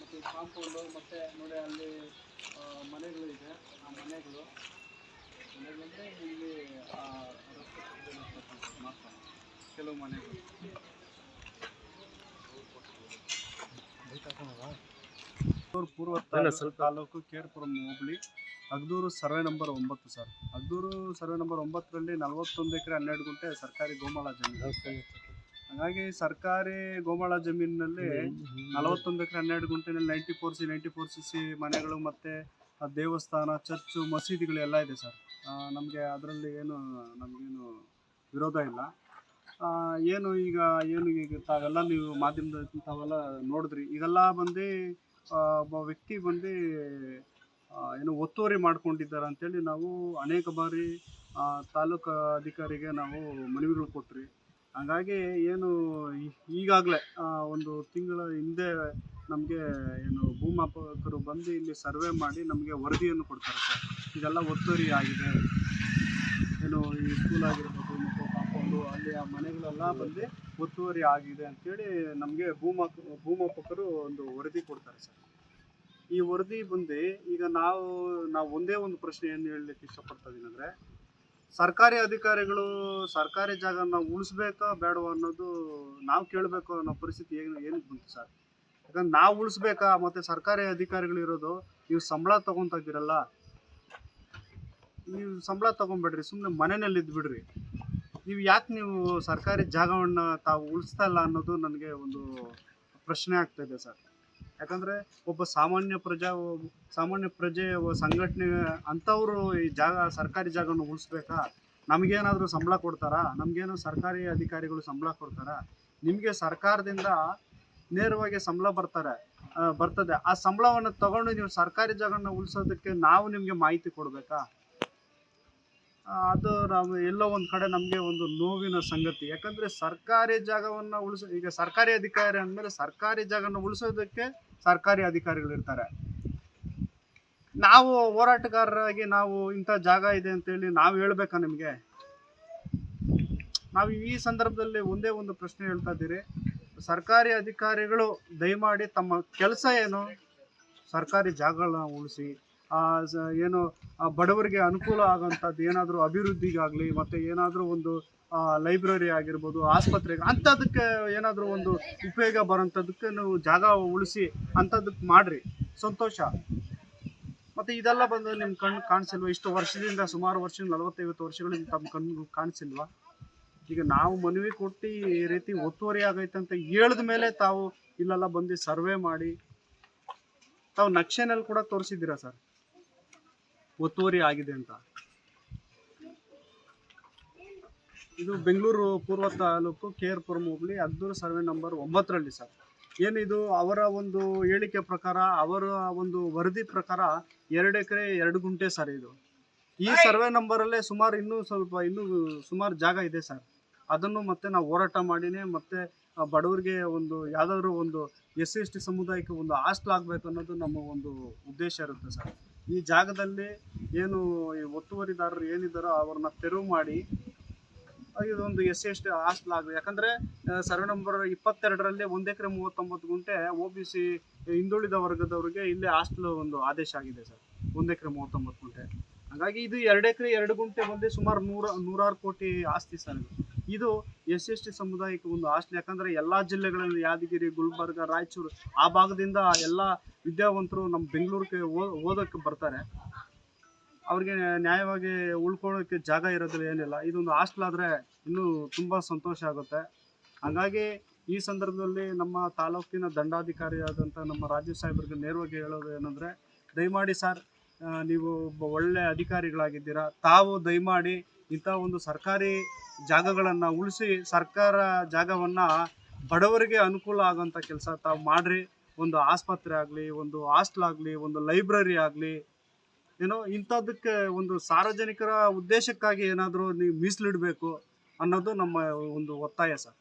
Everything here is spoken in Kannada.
ಮತ್ತು ಕಾಂಪೌಂಡು ಮತ್ತು ನೋಡಿ ಅಲ್ಲಿ ಮನೆಗಳು ಇದೆ ಆ ಮನೆಗಳು. ಮನೆಗಳಂದರೆ ಇಲ್ಲಿ ರಸ್ತೆ ಮಾತ್ರ. ಕೆಲವು ಮನೆಗಳು. ಪೂರ್ವ ತಾಲೂಕು ತಾಲೂಕು ಕೇರ್ಪುರಂ ಹೋಬಳಿ. ಅಗ್ದೂರು ಸರ್ವೆ ನಂಬರ್ ಒಂಬತ್ತು ಸರ್. ಅಗ್ದೂರು ಸರ್ವೆ ನಂಬರ್ ಒಂಬತ್ತರಲ್ಲಿ ನಲವತ್ತೊಂದು ಎಕರೆ ಹನ್ನೆರಡು ಗುಂಟೆ ಸರ್ಕಾರಿ ಗೋಮಾಳ ಜಮೀನು. ಹಾಗಾಗಿ ಸರ್ಕಾರಿ ಗೋಮಾಳ ಜಮೀನಿನಲ್ಲಿ ನಲವತ್ತೊಂದು ಎಕರೆ ಹನ್ನೆರಡು ಗುಂಟೆನಲ್ಲಿ ninety four C ninety four C C ಮನೆಗಳು ಮತ್ತು ದೇವಸ್ಥಾನ ಚರ್ಚು ಮಸೀದಿಗಳು ಎಲ್ಲ ಇದೆ ಸರ್. ನಮಗೆ ಅದರಲ್ಲಿ ಏನು ನಮಗೇನು ವಿರೋಧ ಇಲ್ಲ. ಏನು ಈಗ ಏನು ಈಗ ತಾವೆಲ್ಲ ನೀವು ಮಾಧ್ಯಮದ ತಾವೆಲ್ಲ ನೋಡಿದ್ರಿ. ಇದೆಲ್ಲ ಬಂದು ಒಬ್ಬ ವ್ಯಕ್ತಿ ಬಂದು ಏನು ಒತ್ತುವರಿ ಮಾಡ್ಕೊಂಡಿದ್ದಾರೆ ಅಂತೇಳಿ ನಾವು ಅನೇಕ ಬಾರಿ ತಾಲೂಕು ಅಧಿಕಾರಿಗೆ ನಾವು ಮನವಿಗಳು ಕೊಟ್ರಿ. ಹಾಗಾಗಿ ಏನು ಈಗಾಗಲೇ ಒಂದು ತಿಂಗಳ ಹಿಂದೆ ನಮಗೆ ಏನು ಭೂಮಾಪಕರು ಬಂದು ಇಲ್ಲಿ ಸರ್ವೆ ಮಾಡಿ ನಮಗೆ ವರದಿಯನ್ನು ಕೊಡ್ತಾರೆ ಸರ್. ಇದೆಲ್ಲ ಒತ್ತುವರಿ ಆಗಿದೆ. ಏನು ಈ ಸ್ಕೂಲ್ ಆಗಿರ್ಬೋದು ಮತ್ತು ಕಾಂಪೌಂಡು, ಅಲ್ಲಿ ಆ ಮನೆಗಳೆಲ್ಲ ಬಂದು ಒತ್ತುವರಿ ಆಗಿದೆ ಅಂಥೇಳಿ ನಮಗೆ ಭೂಮಾಪ, ಭೂಮಾಪಕರು ಒಂದು ವರದಿ ಕೊಡ್ತಾರೆ ಸರ್. ಈ ವರದಿ ಬಂದು ಈಗ ನಾವು ನಾವು ಒಂದೇ ಒಂದು ಪ್ರಶ್ನೆ ಏನು ಹೇಳಲಿಕ್ಕೆ ಇಷ್ಟಪಡ್ತಾ ಇದ್ದೀನಿ ಅಂದರೆ ಸರ್ಕಾರಿ ಅಧಿಕಾರಿಗಳು ಸರ್ಕಾರಿ ಜಾಗನ ಉಳಿಸ್ಬೇಕಾ ಬೇಡವಾ ಅನ್ನೋದು ನಾವು ಕೇಳಬೇಕು ಅನ್ನೋ ಪರಿಸ್ಥಿತಿ ಏನು ಏನಕ್ಕೆ ಬಂತು ಸರ್? ಯಾಕಂದ್ರೆ ನಾವು ಉಳಿಸ್ಬೇಕಾ ಮತ್ತು ಸರ್ಕಾರಿ ಅಧಿಕಾರಿಗಳು ಇರೋದು, ನೀವು ಸಂಬಳ ತೊಗೊತಾ ಇದ್ದೀರಲ್ಲ, ನೀವು ಸಂಬಳ ತೊಗೊಂಬೇಡ್ರಿ ಸುಮ್ಮನೆ ಮನೆಯಲ್ಲಿ ಇದ್ಬಿಡ್ರಿ. ನೀವು ಯಾಕೆ ನೀವು ಸರ್ಕಾರಿ ಜಾಗವನ್ನು ತಾವು ಉಳಿಸ್ತಾ ಇಲ್ಲ ಅನ್ನೋದು ನನಗೆ ಒಂದು ಪ್ರಶ್ನೆ ಆಗ್ತಾ ಇದೆ ಸರ್. ಯಾಕಂದರೆ ಒಬ್ಬ ಸಾಮಾನ್ಯ ಪ್ರಜಾ, ಸಾಮಾನ್ಯ ಪ್ರಜೆ ಸಂಘಟನೆ ಅಂಥವರು ಈ ಜಾಗ, ಸರ್ಕಾರಿ ಜಾಗವನ್ನು ಉಳಿಸ್ಬೇಕಾ? ನಮಗೇನಾದರೂ ಸಂಬಳ ಕೊಡ್ತಾರಾ? ನಮಗೇನು ಸರ್ಕಾರಿ ಅಧಿಕಾರಿಗಳು ಸಂಬಳ ಕೊಡ್ತಾರಾ? ನಿಮಗೆ ಸರ್ಕಾರದಿಂದ ನೇರವಾಗಿ ಸಂಬಳ ಬರ್ತಾರೆ ಬರ್ತದೆ. ಆ ಸಂಬಳವನ್ನು ತಗೊಂಡು ನೀವು ಸರ್ಕಾರಿ ಜಾಗವನ್ನು ಉಳಿಸೋದಕ್ಕೆ ನಾವು ನಿಮಗೆ ಮಾಹಿತಿ ಕೊಡಬೇಕಾ? ಅದು ನಾವು ಎಲ್ಲೋ ಒಂದು ಕಡೆ ನಮಗೆ ಒಂದು ನೋವಿನ ಸಂಗತಿ. ಯಾಕಂದರೆ ಸರ್ಕಾರಿ ಜಾಗವನ್ನು ಉಳಿಸ, ಈಗ ಸರ್ಕಾರಿ ಅಧಿಕಾರಿ ಅಂದಮೇಲೆ ಸರ್ಕಾರಿ ಜಾಗವನ್ನು ಉಳಿಸೋದಕ್ಕೆ ಸರ್ಕಾರಿ ಅಧಿಕಾರಿಗಳು ಇರ್ತಾರೆ. ನಾವು ಹೋರಾಟಗಾರರಾಗಿ ನಾವು ಇಂಥ ಜಾಗ ಇದೆ ಅಂತೇಳಿ ನಾವು ಹೇಳ್ಬೇಕಾ ನಿಮಗೆ? ನಾವು ಈ ಸಂದರ್ಭದಲ್ಲಿ ಒಂದೇ ಒಂದು ಪ್ರಶ್ನೆ ಹೇಳ್ತಾ ಇದ್ದೀರಿ. ಸರ್ಕಾರಿ ಅಧಿಕಾರಿಗಳು ದಯಮಾಡಿ ತಮ್ಮ ಕೆಲಸ ಏನು? ಸರ್ಕಾರಿ ಜಾಗಗಳನ್ನ ಉಳಿಸಿ ಏನು ಬಡವರಿಗೆ ಅನುಕೂಲ ಆಗೋಂಥದ್ದು ಏನಾದರೂ ಅಭಿವೃದ್ಧಿಗಾಗಲಿ, ಮತ್ತು ಏನಾದರೂ ಒಂದು ಲೈಬ್ರರಿ ಆಗಿರ್ಬೋದು, ಆಸ್ಪತ್ರೆ, ಅಂಥದಕ್ಕೆ ಏನಾದರೂ ಒಂದು ಉಪಯೋಗ ಬರೋಂಥದ್ದಕ್ಕೆ ನೀವು ಜಾಗ ಉಳಿಸಿ ಅಂಥದ್ದಕ್ಕೆ ಮಾಡಿರಿ. ಸಂತೋಷ. ಮತ್ತು ಇದೆಲ್ಲ ಬಂದು ನಿಮ್ಮ ಕಣ್ಣು ಕಾಣಿಸಿಲ್ವ? ಇಷ್ಟು ವರ್ಷದಿಂದ, ಸುಮಾರು ವರ್ಷ ನಲವತ್ತೈವತ್ತು ವರ್ಷಗಳಿಂದ ತಮ್ಮ ಕಣ್ಣು ಕಾಣಿಸಿಲ್ವಾ? ಈಗ ನಾವು ಮನವಿ ಕೊಟ್ಟು ಈ ರೀತಿ ಒತ್ತುವರಿ ಆಗೈತೆ ಅಂತ ಹೇಳಿದ ಮೇಲೆ ತಾವು ಇಲ್ಲೆಲ್ಲ ಬಂದು ಸರ್ವೆ ಮಾಡಿ, ತಾವು ನಕ್ಷೆನಲ್ಲಿ ಕೂಡ ತೋರಿಸಿದ್ದೀರಾ ಸರ್? ಒತ್ತುವರಿ ಆಗಿದೆ ಅಂತ. ಇದು ಬೆಂಗಳೂರು ಪೂರ್ವ ತಾಲೂಕು ಕೆ ಆರ್ ಪುರಂ ಹೋಬಳಿ ಸರ್ವೆ ನಂಬರ್ ಒಂಬತ್ತರಲ್ಲಿ ಸರ್. ಏನಿದು ಅವರ ಒಂದು ಹೇಳಿಕೆ ಪ್ರಕಾರ ಅವರ ಒಂದು ವರದಿ ಪ್ರಕಾರ ಎರಡು ಎಕರೆ ಎರಡು ಗುಂಟೆ ಸರ್ ಇದು. ಈ ಸರ್ವೆ ನಂಬರಲ್ಲೇ ಸುಮಾರು ಇನ್ನೂ ಸ್ವಲ್ಪ ಇನ್ನೂ ಸುಮಾರು ಜಾಗ ಇದೆ ಸರ್. ಅದನ್ನು ಮತ್ತೆ ನಾವು ಹೋರಾಟ ಮಾಡಿನೇ ಮತ್ತೆ ಬಡವರಿಗೆ ಒಂದು ಯಾವುದಾದ್ರೂ ಒಂದು ಎಸ್ ಸಿ ಎಸ್ ಟಿ ಸಮುದಾಯಕ್ಕೆ ಒಂದು ಹಾಸ್ಟೆಲ್ ಆಗಬೇಕು ಅನ್ನೋದು ನಮ್ಮ ಒಂದು ಉದ್ದೇಶ ಇರುತ್ತೆ ಸರ್. ಈ ಜಾಗದಲ್ಲಿ ಏನು ಒತ್ತುವರಿದಾರರು ಏನಿದ್ದಾರೋ ಅವ್ರನ್ನ ತೆರವು ಮಾಡಿ ಇದೊಂದು S C S T hostel ಆಗಲಿ. ಯಾಕಂದರೆ ಸರ್ವೆ ನಂಬರ್ ಇಪ್ಪತ್ತೆರಡರಲ್ಲಿ ಒಂದು ಎಕರೆ ಮೂವತ್ತೊಂಬತ್ತು ಗುಂಟೆ ಒ ಬಿ ಸಿ ಹಿಂದುಳಿದ ವರ್ಗದವರಿಗೆ ಇಲ್ಲಿ ಹಾಸ್ಟೆಲ್ ಒಂದು ಆದೇಶ ಆಗಿದೆ ಸರ್. ಒಂದು ಎಕರೆ ಮೂವತ್ತೊಂಬತ್ತು ಗುಂಟೆ. ಹಾಗಾಗಿ ಇದು ಎರಡು ಎಕರೆ ಎರಡು ಗುಂಟೆ ಬಂದು ಸುಮಾರು ನೂರ, ನೂರಾರು ಕೋಟಿ ಆಸ್ತಿ ಸರ್ ಇದು. ಎಸ್ ಎಸ್ ಟಿ ಸಮುದಾಯಕ್ಕೆ ಒಂದು ಆಶ್ನೆ ಯಾಕಂದರೆ ಎಲ್ಲ ಜಿಲ್ಲೆಗಳಲ್ಲಿ ಯಾದಗಿರಿ, ಗುಲ್ಬರ್ಗ, ರಾಯಚೂರು ಆ ಭಾಗದಿಂದ ಎಲ್ಲ ವಿದ್ಯಾವಂತರು ನಮ್ಮ ಬೆಂಗಳೂರಿಗೆ ಓದಕ್ಕೆ ಬರ್ತಾರೆ. ಅವ್ರಿಗೆ ನ್ಯಾಯವಾಗಿ ಉಳ್ಕೊಳ್ಳೋಕ್ಕೆ ಜಾಗ ಇರೋದಿಲ್ಲ ಏನಿಲ್ಲ. ಇದೊಂದು ಹಾಸ್ಟೆಲ್ ಆದರೆ ಇನ್ನೂ ತುಂಬ ಸಂತೋಷ ಆಗುತ್ತೆ. ಹಾಗಾಗಿ ಈ ಸಂದರ್ಭದಲ್ಲಿ ನಮ್ಮ ತಾಲೂಕಿನ ದಂಡಾಧಿಕಾರಿಯಾದಂಥ ನಮ್ಮ ರಾಜೀವ್ ಸಾಹೇಬ್ರಿಗೆ ನೇರವಾಗಿ ಹೇಳೋದು ಏನಂದರೆ, ದಯಮಾಡಿ ಸರ್ ನೀವು ಒಬ್ಬ ಒಳ್ಳೆ ಅಧಿಕಾರಿಗಳಾಗಿದ್ದೀರಾ. ತಾವು ದಯಮಾಡಿ ಇಂಥ ಒಂದು ಸರ್ಕಾರಿ ಜಾಗಗಳನ್ನು ಉಳಿಸಿ ಸರ್ಕಾರ ಜಾಗವನ್ನು ಬಡವರಿಗೆ ಅನುಕೂಲ ಆಗೋಂಥ ಕೆಲಸ ತಾವು ಮಾಡಿರಿ. ಒಂದು ಆಸ್ಪತ್ರೆ ಆಗಲಿ, ಒಂದು ಹಾಸ್ಟೆಲ್ ಆಗಲಿ, ಒಂದು ಲೈಬ್ರರಿ ಆಗಲಿ ಏನೋ ಇಂಥದ್ದಕ್ಕೆ ಒಂದು ಸಾರ್ವಜನಿಕರ ಉದ್ದೇಶಕ್ಕಾಗಿ ಏನಾದರೂ ನೀವು ಮೀಸಲಿಡಬೇಕು ಅನ್ನೋದು ನಮ್ಮ ಒಂದು ಒತ್ತಾಯ ಸರ್.